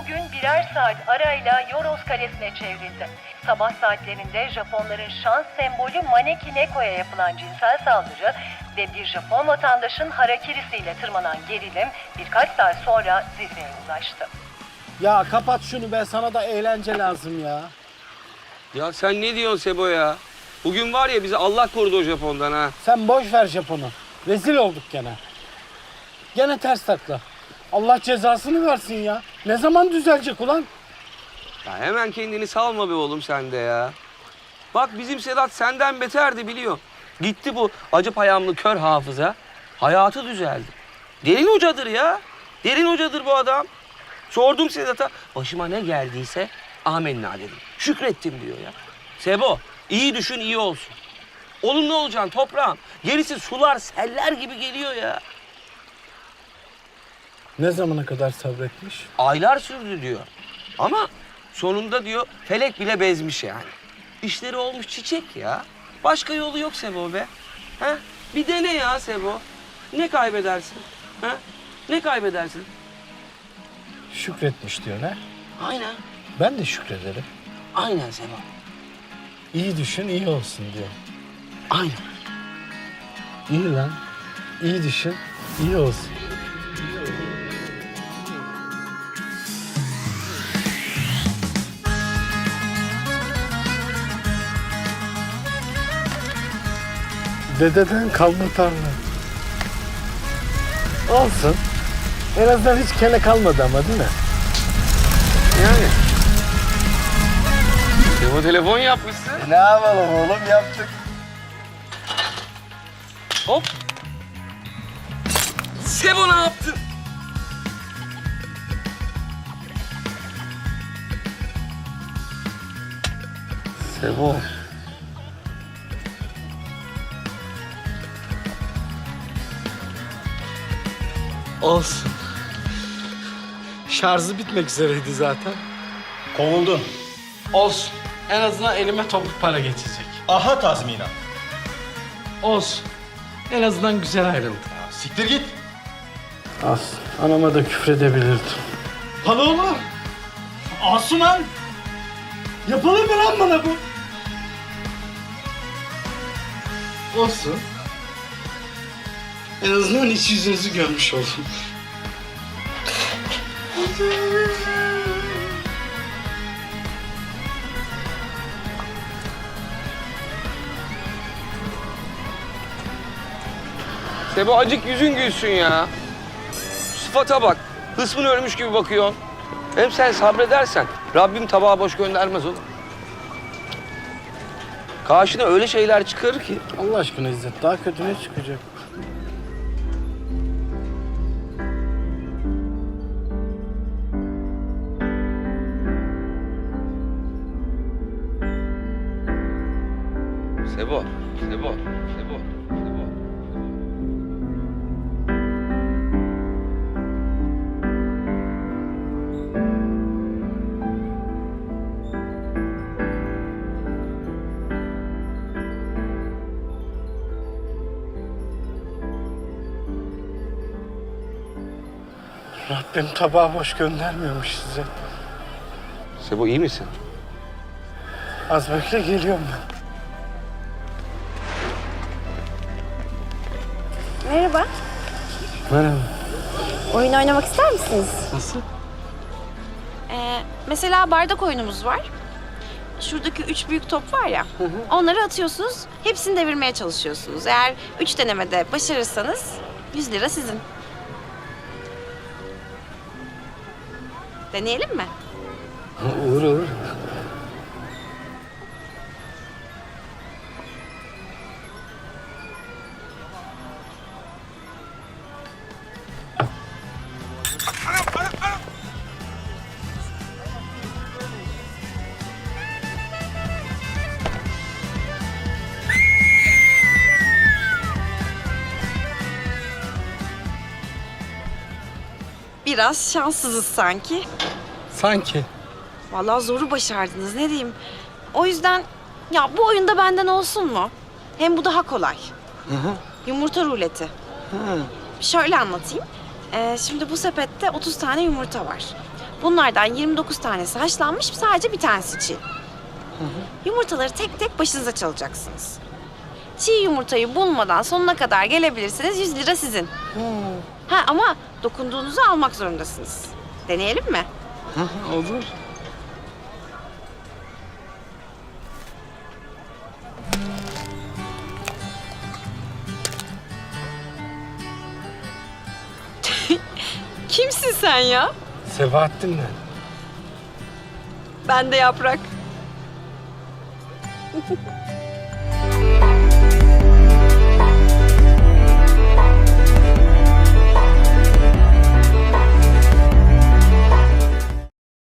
Bugün birer saat arayla Yoros Kalesi'ne çevrildi. Sabah saatlerinde Japonların şans sembolü Maneki Neko'ya yapılan cinsel saldırı ve bir Japon vatandaşın harakirisiyle tırmanan gerilim birkaç saat sonra zirveye ulaştı. Ya kapat şunu be sana da eğlence lazım ya. Ya sen ne diyorsun Sebo ya? Bugün var ya bizi Allah korudu o Japon'dan ha. Sen boş ver Japon'u. Rezil olduk gene. Gene ters takla. Allah cezasını versin ya. Ne zaman düzelecek ulan? Ya hemen kendini salma be oğlum sen de ya. Bak bizim Sedat senden beterdi biliyor. Gitti bu acı payamlı kör hafıza. Hayatı düzeldi. Derin hocadır ya. Derin hocadır bu adam. Sordum Sedat'a başıma ne geldiyse amenna dedim. Şükrettim diyor ya. Sebo iyi düşün iyi olsun. Oğlum ne olacaksın toprağım? Gerisi sular seller gibi geliyor ya. Ne zamana kadar sabretmiş? aylar sürdü diyor. Ama sonunda diyor felek bile bezmiş yani. İşleri olmuş çiçek ya. Başka yolu yok Sebo be. Ha? Bir dene ya Sebo. Ne kaybedersin? Ha? Ne kaybedersin? Şükretmiş diyor ne? Aynen. Ben de şükrederim. Aynen Sebo. İyi düşün iyi olsun diyor. Aynen. İyi lan. İyi düşün iyi olsun. Dededen kalma tarla. Olsun. En azından hiç kene kalmadı ama değil mi? Yani. Sebo telefon yapmışsın. Ne yapalım oğlum yaptık. Hop. Sebo ne yaptın? Sebo. Olsun. Şarjı bitmek üzereydi zaten. Kovuldun. Olsun. En azından elime topuk para geçecek. Aha tazminat. Olsun. En azından güzel ayrıldı. Siktir git. Az. Anama da küfredebilirdim. Lan oğlum. Asuman. Yapalım mı lan bana bu? Olsun. En azından iç yüzünüzü görmüş oldum. Sebo acık yüzün gülsün ya. Sıfata bak. Hısmın ölmüş gibi bakıyorsun. Hem sen sabredersen Rabbim tabağı boş göndermez oğlum. Karşına öyle şeyler çıkarır ki. Allah aşkına İzzet daha kötü ne çıkacak? Sebo, Sebo, Sebo, Sebo. Rabbim tabağı boş göndermiyormuş size. Sebo iyi misin? Az bekle geliyorum ben. Merhaba. Merhaba. Oyun oynamak ister misiniz? Nasıl? Ee, mesela bardak oyunumuz var. Şuradaki üç büyük top var ya. Onları atıyorsunuz. Hepsini devirmeye çalışıyorsunuz. Eğer üç denemede başarırsanız 100 lira sizin. Deneyelim mi? Olur olur. Biraz şanssızız sanki. Sanki. Vallahi zoru başardınız ne diyeyim. O yüzden ya bu oyunda benden olsun mu? Hem bu daha kolay. Yumurta ruleti. Şöyle anlatayım. Ee, şimdi bu sepette 30 tane yumurta var. Bunlardan 29 tanesi haşlanmış, sadece bir tanesi çiğ. Yumurtaları tek tek başınıza çalacaksınız. Çiğ yumurtayı bulmadan sonuna kadar gelebilirsiniz. 100 lira sizin. Ha ama dokunduğunuzu almak zorundasınız. Deneyelim mi? Olur. Kimsin sen ya? Sebahattin ben. Ben de yaprak.